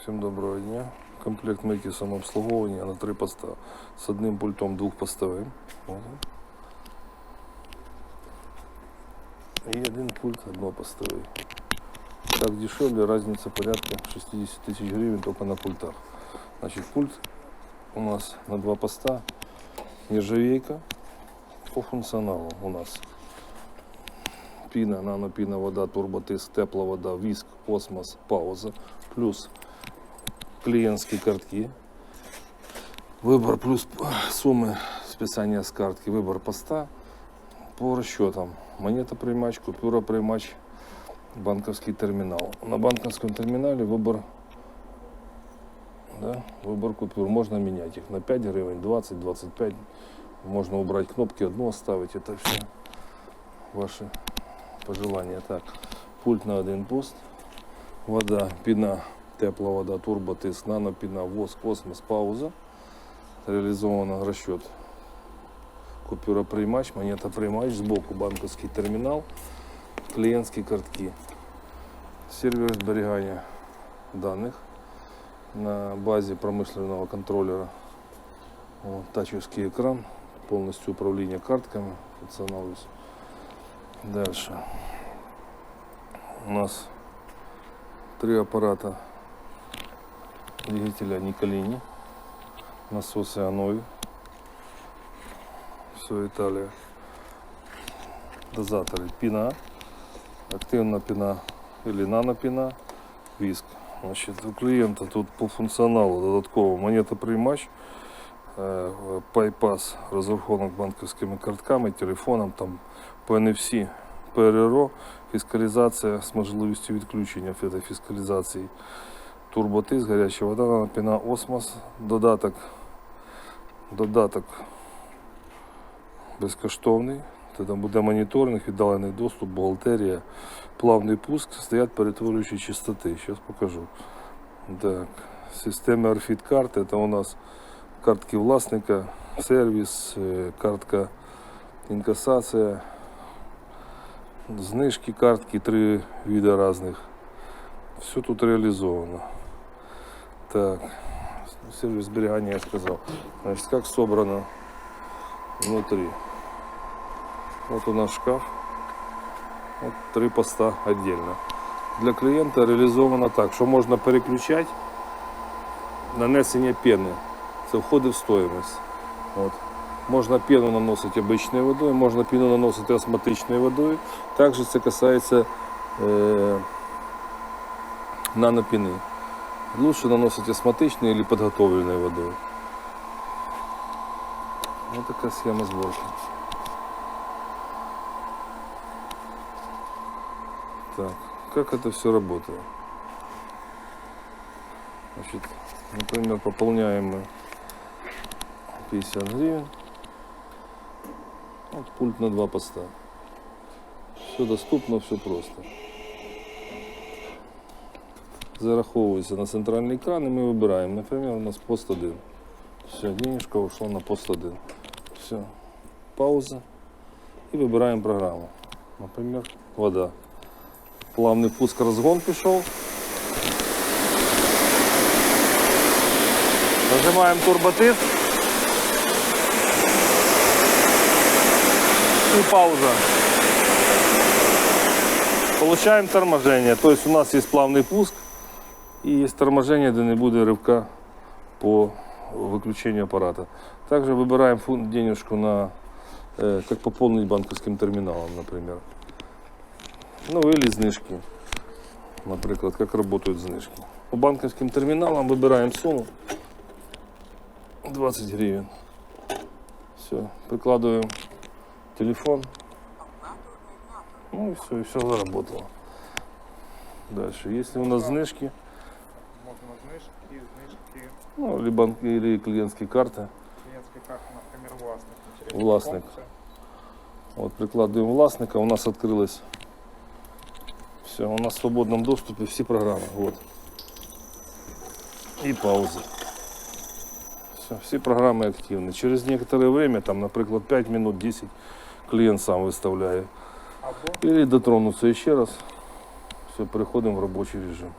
Всім доброго дня. Комплект мийки самообслуговування на три поста. З одним пультом двохпостовим. От. І один пульт однопостовий. Так дешевле, разница порядка 60 тысяч гривен только на пультах. Значит, пульт у нас на два поста. Нержавейка по функционалу у нас Піна, нанопіна, вода, турботиск, тепла вода, віск, осмос, пауза, плюс клієнтські картки. Вибор плюс суми списання з картки, вибор поста по розчетам. Монета приймач, купюра приймач, банковський термінал. На банковському терміналі вибор, да, вибор купюр. Можна міняти їх на 5 гривень, 20, 25. Можна убрать кнопки, одну оставить. Это все ваши пожелания. Так, пульт на один пост. Вода, піна, тепла вода, турбо, тиск, нанопіна, воск, космос, пауза. Реалізовано розчет. Купюра приймач, монета приймач, збоку банківський термінал, клієнтські картки. Сервер зберігання даних на базі промишленого контролера. Вот, тачовский экран, полностью управление картками, функционалуюсь. Дальше. У нас три аппарата двигателя Николини, насосы Анови, все Италия. Дозаторы пина, активна пина или нанопина, виск. Значит, у клиента тут по функционалу додатково монетоприймач, е, пайпас, розрахунок банківськими картками, телефоном, там по NFC, ПРРО, фіскалізація з можливістю відключення фі- фіскалізації, турботиск, гаряча вода, напіна осмос, додаток, додаток безкоштовний. Тоді буде моніторинг, віддалений доступ, бухгалтерія, плавний пуск, стоять перетворюючі частоти. Зараз покажу. Так, система RFID карт это у нас картки власника, сервіс, е, картка інкасація, знижки картки, три вида різних. Все тут реалізовано. Так, сервис зберігання я сказав. Значит, как собрано внутри. Вот у нас шкаф. Вот три поста отдельно. Для клієнта реалізовано так, що можна переключати нанесення пени. Це входить в стоїмость. От. Можна пену наносити обичною водою, можна пену наносити осмотичною водою. Також це касається е, нанопіни. Лучше наносити осмотичною або підготовленою водою. Ось така схема зборки. Так, как это все работает? Значит, например, пополняем мы 50 гривен. Вот пульт на два поста. Все доступно, все просто. Зараховується на центральний екран і ми вибираємо. Наприклад, у нас пост 1. Все, денежка ушла на пост 1. Все. Пауза. І вибираємо програму. Наприклад, вода. Плавний пуск розгон пішов. Нажимаємо турботиск. І пауза. Получаємо торможення. Тобто у нас є плавний пуск і є торможення, де не буде ривка по виключенню апарата. Також вибираємо фун- денежку на э, как пополнить банковским терминалом, например. Ну или знижки. Наприклад, як працюють знижки. По банківським терміналам вибираємо суму 20 гривень. Все, прикладываем телефон. Ну и все, и все заработало. Дальше, если у нас знижки, Можно знижки, знижки, ну, или, банк, или клиентские карты, клиентские карты, например, Властных. функция. Вот прикладываем властника, у нас открылось все, у нас в свободном доступе все программы. Вот. И пауза. Все, программы активны. Через некоторое время, там, например, 5 минут, 10, клиент сам выставляет. Или дотронуться еще раз. Все, переходим в рабочий режим.